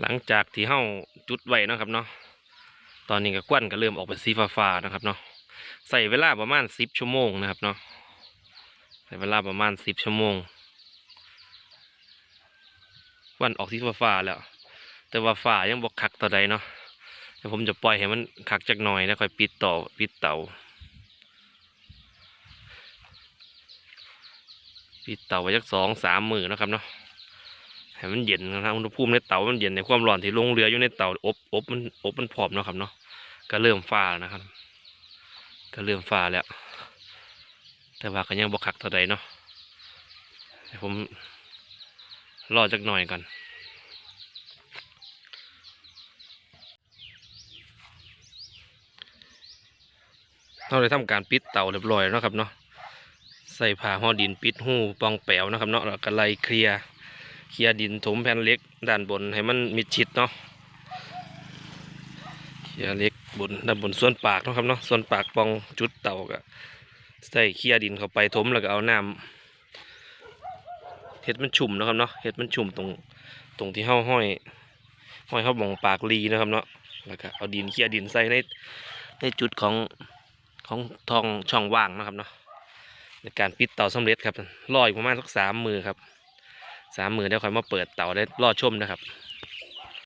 หลังจากที่เฮาจุดไว้นะครับเนาะตอนนี้ก็ควันก็เริ่มออกเป็นสีฟ้าๆนะครับเนาะใส่เวลาประมาณสิบชั่วโมงนะครับเนาะใส่เวลาประมาณสิบชั่วโมงวันออกสีฟ้าๆแล้ว แต่ว่าฟ้ายังบกคักต่อใดเนาะเดี๋ยวผมจะปล่อยให้มันคักจักหน่อยแล้วค่อยปิดต่อปิดเตาปิดเตาไว้จักสองสามมือนะครับเนาะ ให้มันเย็นนะครับอุณหภูมิในเตามันเย็นในความร้อนที่ลงเรืออยู่ในเตาอบอบมันอบมันพร้อมเนาะครับเนาะก็เริ่มฟ้าแล้วนะครับ ก็เริ่มฟ้าแล้ว แต่ว่าก็ยังบกคักเท่าใดเนาะผมรอจักหน่อยก่อนเราได้ทำการปิดเตาเรียบร้อยเนาะครับเนาะใส่ผ้าห่อดินปิดหูปองแปวนะครับเนาะแล้วก็ไล่เคลียร์ เคลียดินถมแผ่นเล็กด้านบนให้มันมิดชิดเนาะเคลียเล็กบนด้านบนส่วนปากเนาะครับเนาะส่วนปากปองจุดเต่าก็ใส่เคลียดินเข้าไปถมแล้วก็เอาน้ำเห็ดมันชุ่มนะครับเนาะเห็ดมันชุ่มตรงตรงที่เห้าห้อยห้อยเขาบองปากลีนะครับเนาะแล้วก็เอาดินเคลียดินใส่ในในจุดของของทองช่องว่างนะครับเนาะในการปิดเตาสำเร็จครับรออีกประมาณสักสามมือครับ สามหมื่นเดี๋ยวค่อยมาเปิดเตาได้รอดชมนะครับ